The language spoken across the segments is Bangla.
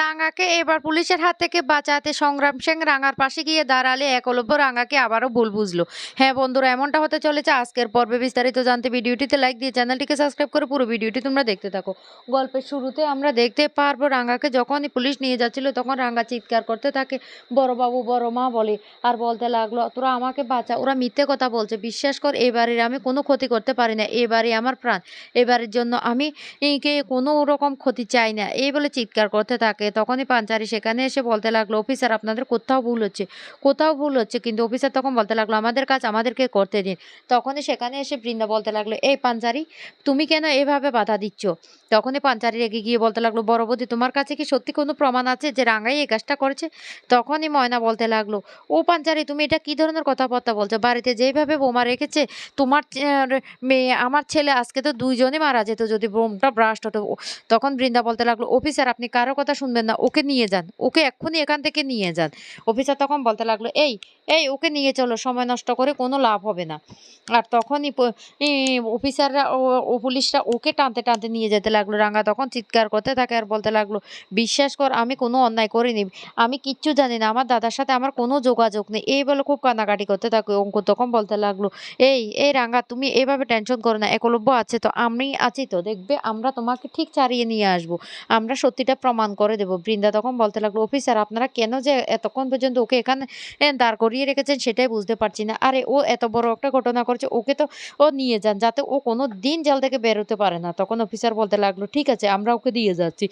রাঙাকে এবার পুলিশের হাত থেকে বাঁচাতে সংগ্রাম সিং রাঙার পাশে গিয়ে দাঁড়ালে একলব্য রাঙাকে আবারও ভুল বুঝলো। হ্যাঁ বন্ধুরা, এমনটা হতে চলেছে। আজকের পর্বে বিস্তারিত জানতে ভিডিওটিতে লাইক দিয়ে চ্যানেলটিকে সাবস্ক্রাইব করে পুরো ভিডিওটি তোমরা দেখতে থাকো। গল্পের শুরুতে আমরা দেখতে পারব রাঙাকে যখনই পুলিশ নিয়ে যাচ্ছিল তখন রাঙা চিৎকার করতে থাকে, বড় বাবু, বড় মা বলে। আর বলতে লাগল, তোরা আমাকে বাঁচা, ওরা মিথ্যে কথা বলছে। বিশ্বাস কর এবারের আমি কোনো ক্ষতি করতে পারি না। এবারে আমার প্রাণ। এবারের জন্য আমি কে কোনো রকম ক্ষতি চাই না। এই বলে চিৎকার করতে থাকে তখনই পাঞ্চারি সেখানে এসে বলতে লাগল, অফিসার, আপনাদের কোথাও ভুল হচ্ছে। কোথাও ভুল হচ্ছে? কিন্তু অফিসার তখন বলতে লাগল, আমাদের কাজ আমাদেরকে করতে দিন। তখনই সেখানে এসে বৃন্দা বলতে লাগল, এই পাঞ্চারি, তুমি কেন এভাবে বাধা দিচ্ছ? তখনই পাঞ্চারি রেগে গিয়ে বলতে লাগল বড় বৌদি তোমার কাছে কি সত্যি কোনো প্রমাণ আছে যে রাঙ্গাই এই কাজটা করেছে? তখনই ময়না বলতে লাগল, ও পাঞ্চারি, তুমি এটা কি ধরনের কথাবার্তা বলছো? বাড়িতে যেইভাবে বোমা রেখেছে, তোমার মেয়ে, আমার ছেলে আজকে তো দুইজনে মারা যেত, যদি বোমটা ব্রাস্ট হতো। তখন বৃন্দা বলতে লাগল, অফিসার, আপনি কারও কথা শুনবেন না, ওকে নিয়ে যান, ওকে এক্ষুনি এখান থেকে নিয়ে যান। অফিসার তখন বলতে লাগল, এই এই, ওকে নিয়ে চলো, সময় নষ্ট করে কোনো লাভ হবে না। আর তখনই অফিসাররা ও ও পুলিশরা ওকে টানতে টানতে নিয়ে যেতে লাগল। রাঙ্গা তখন চিৎকার করতে থাকে আর বলতে লাগল, বিশ্বাস কর, আমি কোনো অন্যায় করিনি। আমি কিচ্ছু জানি না, আমার দাদার সাথে আমার কোনো যোগাযোগ নেই। এই বলে খুব কান্নাকাটি করতে থাকে অঙ্কুর। তখন বলতে লাগল, এই এই রাঙ্গা তুমি এভাবে টেনশন করো না, একলব্য আছে তো, আমি আছি তো, দেখবে আমরা তোমাকে ঠিক ছাড়িয়ে নিয়ে আসব। আমরা সত্যিটা প্রমাণ করে দেবো। বৃন্দা তখন বলতে লাগল, অফিসার, আপনারা কেন যে এতক্ষণ পর্যন্ত ওকে এখানে দাঁড় করিয়ে রেখেছেন সেটাই বুঝতে পারছি না। আরে, ও এত বড় একটা ঘটনা করছে ওকে তো ও নিয়ে যান, যাতে ও কোনো দিন জাল থেকে বেরোতে পারে না। তখন অফিসার বলতে লাগল, ঠিক আছে, আমরা ওকে দিয়ে যাচ্ছি।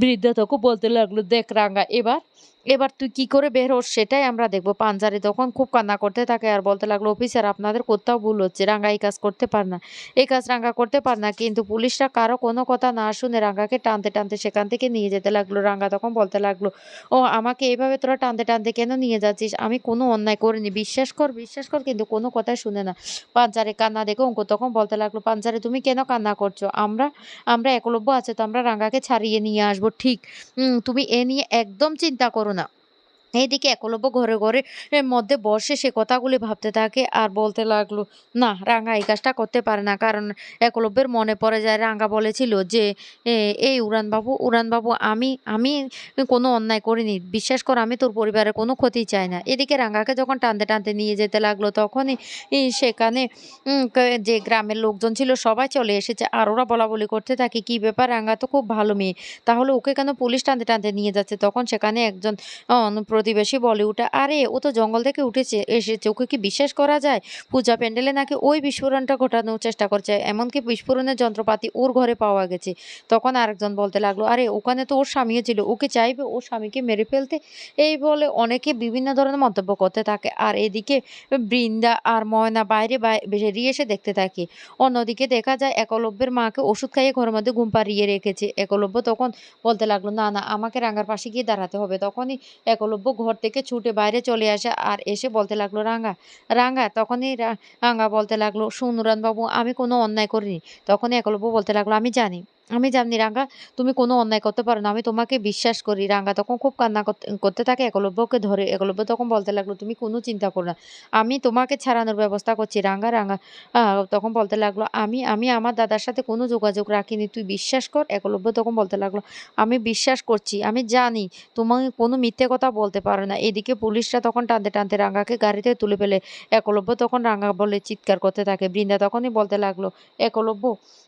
বৃদ্ধা তখন বলতে লাগল, দেখ রাঙ্গা, এবার এবার তুই কি করে বের হোস সেটাই আমরা দেখব। পাঞ্জারি তখন খুব কান্না করতে থাকে আর বলতে লাগল, অফিসার, আপনাদের কোথাও ভুল হচ্ছে। রাঙ্গা এই কাজ করতে পার না। এই কাজ রাঙ্গা করতে পার না, কিন্তু পুলিশরা কারও কোনো কথা না শুনে রাঙ্গাকে টানতে টানতে সেখান থেকে নিয়ে যেতে লাগল। রাঙ্গা তখন বলতে লাগল, ও, আমাকে এইভাবে তোরা টানতে টানতে কেন নিয়ে যাচ্ছিস? আমি কোনো অন্যায় করিনি। বিশ্বাস কর বিশ্বাস কর, কিন্তু কোনো কথাই শুনে না। পাঞ্জারে কান্না দেখে অঙ্ক তখন বলতে লাগল পাঞ্জারে তুমি কেন কান্না করছ? আমরা আমরা একলব্য আছে, তো আমরা রাঙ্গাকে ছাড়িয়ে নিয়ে আসব। ঠিক তুমি এ নিয়ে একদম চিন্তা করো না এইদিকে একলব্য ঘরে ঘরে মধ্যে বসে সে কথাগুলি ভাবতে থাকে আর বলতে লাগল, না রাঙ্গা এই কাজটা করতে পারে না। কারণ একলব্যের মনে পড়ে যায় রাঙ্গা বলেছিল যে এই উড়ানবাবু উড়ানবাবু, আমি আমি কোনো অন্যায় করিনি। বিশ্বাস কর, আমি তোর পরিবারের কোনো ক্ষতি চাই না। এদিকে রাঙ্গাকে যখন টানতে টানতে নিয়ে যেতে লাগল, তখনই সেখানে যে গ্রামের লোকজন ছিল, সবাই চলে এসেছে। আর ওরা বলা বলি করতে থাকে, কি ব্যাপার রাঙ্গা তো খুব ভালো মেয়ে। তাহলে ওকে কেন পুলিশ টানতে টানতে নিয়ে যাচ্ছে? তখন সেখানে একজন প্রতিবেশী বলে উঠে আরে, ও তো জঙ্গল থেকে উঠেছে, এসেছে, ওকে কি বিশ্বাস করা যায়? পূজা প্যান্ডেলে নাকি ওই বিস্ফোরণটা ঘটানোর চেষ্টা করছে, এমনকি বিস্ফোরণের যন্ত্রপাতি ওর ঘরে পাওয়া গেছে। তখন আরেকজন বলতে লাগল, আরে, ওখানে তো ওর স্বামীও ছিল, ওকে চাইবে ওর স্বামীকে মেরে ফেলতে? এই বলে অনেকে বিভিন্ন ধরনের মন্তব্য করতে থাকে, আর এদিকে বৃন্দা আর ময়না বাইরে বেরিয়ে এসে দেখতে থাকে। অন্যদিকে দেখা যায়, একলব্যের মাকে ওষুধ খাইয়ে ঘরের মধ্যে ঘুম পাড়িয়ে রেখেছে। একলব্য তখন বলতে লাগল, না না, আমাকে রাঙ্গার পাশে গিয়ে দাঁড়াতে হবে। তখনই একলব্য ঘর থেকে ছুটে বাইরে চলে আসে আর এসে বলতে লাগল, রাঙ্গা রাঙ্গা। তখনই রাঙ্গা বলতে লাগল, শুন বাবু, আমি কোনো অন্যায় করিনি। তখনই একলব্য বলতে লাগল, আমি জানি। আমি জানি রাঙ্গা, তুমি কোনো অন্যায় করতে পারো না। আমি তোমাকে বিশ্বাস করি রাঙ্গা। তখন খুব কান্না করতে থাকে একলব্যকে ধরে একলব্য তখন বলতে লাগল, তুমি কোনো চিন্তা করো না। আমি তোমাকে ছাড়ানোর ব্যবস্থা করছি, রাঙ্গা রাঙ্গা। তখন বলতে লাগল, আমি আমি আমার দাদার সাথে কোনো যোগাযোগ রাখিনি, তুই বিশ্বাস কর? একলব্য তখন বলতে লাগল, আমি বিশ্বাস করছি, আমি জানি তোমাকে কোনো মিথ্যে কথা বলতে পারো না। এদিকে পুলিশরা তখন টানতে টানতে রাঙ্গাকে গাড়িতে তুলে ফেলে। একলব্য তখন রাঙ্গা বলে চিৎকার করতে থাকে। বৃন্দা তখনই বলতে লাগল একলব্য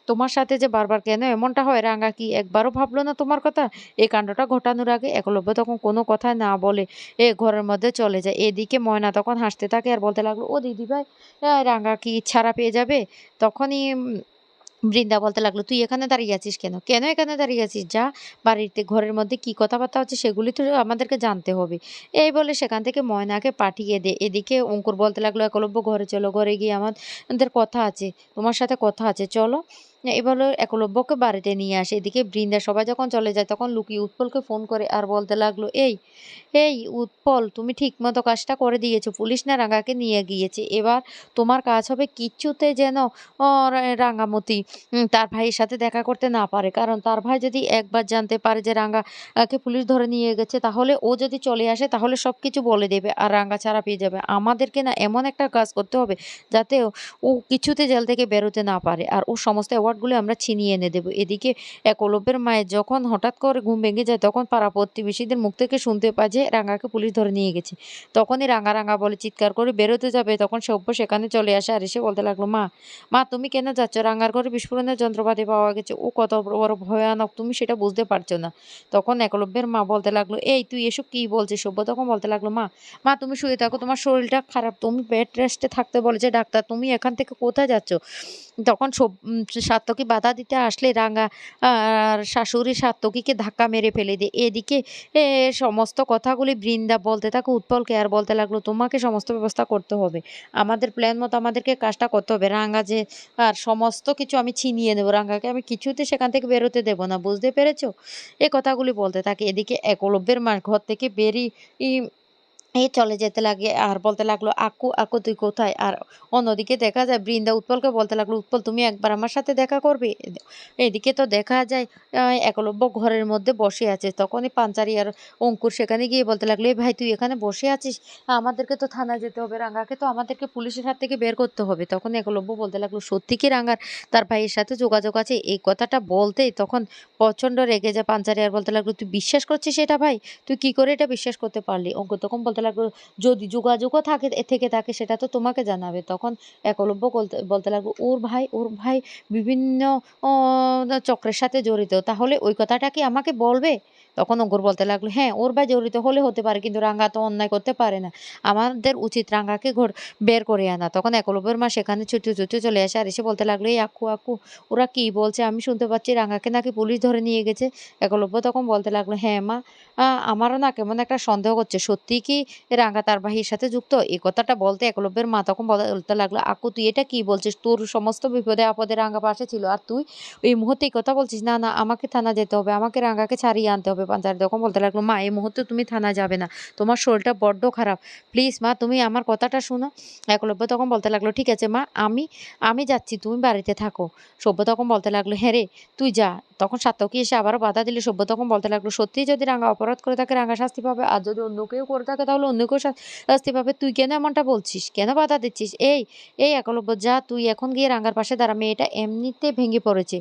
তোমার সাথে যে বারবার কেন এমনটা হয়? রাঙ্গা কি একবারও ভাবলো না তোমার কথা? এই কাণ্ডটা ঘটানোর আগে একলব্য তখন কোনো কথা না বলে এ ঘরের মধ্যে চলে যায়। এদিকে ময়না তখন হাসতে থাকে আর বলতে লাগল, ও দিদি ভাই রাঙ্গা কি ছাড়া পেয়ে যাবে? তখনই বৃন্দা বলতে লাগল, তুই এখানে দাঁড়িয়ে আছিস কেন? কেন এখানে দাঁড়িয়ে আছিস? যা, বাড়িতে ঘরের মধ্যে কি কথাবার্তা হচ্ছে সেগুলি তো আমাদেরকে জানতে হবে। এই বলে সেখান থেকে ময়নাকে পাঠিয়ে দে। এদিকে অঙ্কুর বলতে লাগল, একলব্য ঘরে চলো, ঘরে গিয়ে আমাদের কথা আছে, তোমার সাথে কথা আছে, চলো। এবার একলব্যকে বাড়িতে নিয়ে আসে। এদিকে বৃন্দা সবাই যখন চলে যায় তখন লুকি উৎপলকে ফোন করে আর বলতে লাগল এই এই উৎপল তুমি ঠিক মতো কাজটা করে দিয়েছ। পুলিশ না রাঙ্গাকে নিয়ে গিয়েছে। এবার তোমার কাজ হবে কিচ্ছুতে যেন ও, রা- রাঙ্গামতি তার ভাইয়ের সাথে দেখা করতে না পারে। কারণ তার ভাই যদি একবার জানতে পারে যে রাঙ্গাকে পুলিশ ধরে নিয়ে গেছে তাহলে ও যদি চলে আসে তাহলে সব কিছু বলে দেবে। আর রাঙ্গা ছাড়া পেয়ে যাবে। আমাদেরকে না এমন একটা কাজ করতে হবে যাতে ও- ও কিছুতে জেল থেকে বেরোতে না পারে। আর ও সমস্ত অ্যাওয়ার্ড প্রপার্টগুলো আমরা ছিনিয়ে এনে দেবো। এদিকে একলব্যের মায়ের যখন হঠাৎ করে ঘুম ভেঙে যায়, তখন পাড়া প্রতিবেশীদের মুখ থেকে শুনতে পায় যে রাঙাকে পুলিশ ধরে নিয়ে গেছে। তখনই রাঙা রাঙা বলে চিৎকার করে বেরোতে যাবে। তখন সভ্য সেখানে চলে আসে আর এসে বলতে লাগল, মা মা, তুমি কেন যাচ্ছ? রাঙার ঘরে বিস্ফোরণের যন্ত্রপাতি পাওয়া গেছে। ও কত বড় ভয়ানক, তুমি সেটা বুঝতে পারছ না। তখন একলব্যের মা বলতে লাগল, এই, তুই এসব কি বলছিস? সভ্য তখন বলতে লাগল, মা মা, তুমি শুয়ে থাকো, তোমার শরীরটা খারাপ। তুমি বেড রেস্টে থাকতে বলেছে ডাক্তার। তুমি এখান থেকে কোথায় যাচ্ছ? তখন সব সাত্তকী বাধা দিতে আসলে রাঙা শাশুড়ি সাত্তকীকে ধাক্কা মেরে ফেলে দিয়ে। এদিকে সমস্ত কথাগুলি বৃন্দা বলতে থাকে, উৎপলকে আর বলতে লাগল, তোমাকে সমস্ত ব্যবস্থা করতে হবে। আমাদের প্ল্যান মতো আমাদেরকে কাজটা করতে হবে। রাঙা যে, আর সমস্ত কিছু আমি ছিনিয়ে নেব, রাঙাকে আমি কিছুতে সেখান থেকে বেরোতে দেবো না। বুঝতে পেরেছ? এ কথাগুলি বলতে থাকে। এদিকে একলব্যের মা ঘর থেকে বেরিয়ে এই চলে যেতে লাগে, আর বলতে লাগল, আকু আকু, তুই কোথায়? আর অন্যদিকে দেখা যায়, বৃন্দা উৎপলকে বলতে লাগল, উৎপল, তুমি একবার আমার সাথে দেখা করবে? এদিকে তো দেখা যায় একলব্য ঘরের মধ্যে বসে আছে। তখনই পাঞ্চারি আর অঙ্কুর সেখানে গিয়ে বলতে লাগল, এই ভাই, তুই এখানে বসে আছিস? আমাদেরকে তো থানায় যেতে হবে, রাঙ্গাকে তো আমাদেরকে পুলিশের হাত থেকে বের করতে হবে। তখন একলব্য বলতে লাগল, সত্যি কি রাঙ্গার? তার ভাইয়ের সাথে যোগাযোগ আছে? এই কথাটা বলতেই তখন প্রচণ্ড রেগে যায় পাঞ্চারি আর বলতে লাগল, তুই বিশ্বাস করছিস এটা ভাই? তুই কি করে এটা বিশ্বাস করতে পারলি? অঙ্কুর তখন বলতে লাগল যদি যোগাযোগও থাকে থেকে থাকে, সেটা তো তোমাকে জানাবে। তখন একলব্য বলতে লাগবে, ওর ভাই ওর ভাই বিভিন্ন চক্রের সাথে জড়িত। তাহলে ওই কথাটা কি আমাকে বলবে? তখন অঙ্কুর বলতে লাগল হ্যাঁ ওর ভাই জড়িত হলে হতে পারে, কিন্তু রাঙ্গা তো অন্যায় করতে পারে না। আমাদের উচিত রাঙ্গাকে ঘর, বের করে আনা। তখন একলব্যের মা সেখানে ছুটে ছুটে চলে আসে আর এসে বলতে লাগল, এই আক্কু আক্কু, ওরা কি বলছে? আমি শুনতে পাচ্ছি রাঙ্গাকে নাকি পুলিশ ধরে নিয়ে গেছে। একলব্য তখন বলতে লাগল হ্যাঁ মা আমারও না কেমন একটা সন্দেহ করছে সত্যি কি রাঙ্গা তার ভাইয়ের সাথে যুক্ত? এই কথাটা বলতে একলব্যের মা তখন বলতে লাগল আকু তুই এটা কি বলছিস? তোর সমস্ত বিপদে আপদে রাঙ্গা পাশে ছিল, আর তুই এই মুহূর্তে কথা বলছিস? না না, আমাকে থানা যেতে হবে, আমাকে রাঙ্গাকে ছাড়িয়ে আনতে হবে। পাঞ্চারি তখন বলতে লাগল, মা, এই মুহূর্তে তুমি থানা যাবে না। তোমার শরীরটা বড্ড খারাপ। প্লিজ মা, তুমি আমার কথাটা শোনো। একলব্য তখন বলতে লাগল, ঠিক আছে মা, আমি আমি যাচ্ছি, তুমি বাড়িতে থাকো। সভ্য তখন বলতে লাগল হ্যাঁ রে, তুই যা। তখন সাত্তকী এসে আবারও বাধা দিলে সভ্য তখন বলতে লাগল, সত্যি যদি রাঙ্গা অপরাধ করে থাকে রাঙ্গা শাস্তি পাবে? আর যদি অন্য কেউ করে থাকে, তাহলে অন্য কেউ শাস্তি পাবে? তুই কেন এমনটা বলছিস? কেন বাধা দিচ্ছিস? এই এই একলব্য, যা তুই এখন গিয়ে রাঙ্গার পাশে দাঁড়া, মেয়েটা এমনিতে ভেঙে পড়েছে।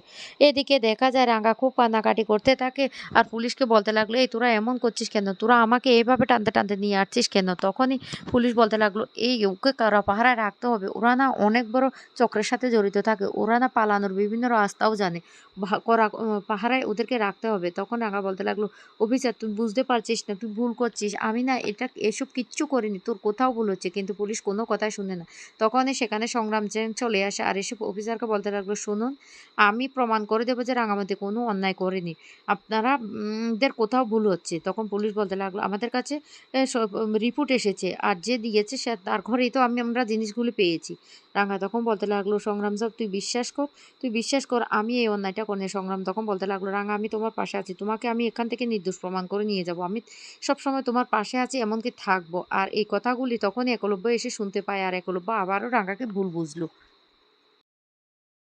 এদিকে দেখা যায় রাঙ্গা খুব কান্নাকাটি করতে থাকে আর পুলিশকে বলতে লাগল, এই তোরা এমন করছিস কেন? তোরা আমাকে এইভাবে টানতে টানতে নিয়ে আসছিস কেন? তখনই পুলিশ বলতে লাগল, এই ওকে কারা পাহারায় রাখতে হবে। ওরা না অনেক বড় চক্রের সাথে জড়িত থাকে। ওরা না পালানোর বিভিন্ন রাস্তাও জানে। করা পাহারায় ওদেরকে রাখতে হবে। তখন রাঙা বলতে লাগল অফিসার তুই বুঝতে পারছিস না, তুই ভুল করছিস। আমি না এটা এসব কিচ্ছু করিনি, তোর কোথাও ভুল হচ্ছে, কিন্তু পুলিশ কোনো কথাই শুনে না। তখনই সেখানে সংগ্রাম চলে আসে আর এসব অফিসারকে বলতে লাগল, শুনুন, আমি প্রমাণ করে দেবো যে রাঙামাটি কোনো অন্যায় করেনি। আপনারা দের কোথাও ভুল হচ্ছে। তখন পুলিশ বলতে লাগল, আমাদের কাছে রিপোর্ট এসেছে আর যে দিয়েছে সে, তার ঘরেই তো আমি, আমরা জিনিসগুলি পেয়েছি। রাঙা তখন বলতে লাগল, সংগ্রাম সাহেব তুই বিশ্বাস কর, তুই বিশ্বাস কর, আমি এই অন্যায়টা করিনি। সংগ্রাম তখন বলতে লাগল, রাঙা, আমি তোমার পাশে আছি। তোমাকে আমি এখান থেকে নির্দোষ প্রমাণ করে নিয়ে যাব। আমি সবসময় তোমার পাশে আছি, এমনকি থাকব। আর এই কথাগুলি তখনই একলব্য এসে শুনতে পায়, আর একলব্য আবারও রাঙাকে ভুল বুঝলো।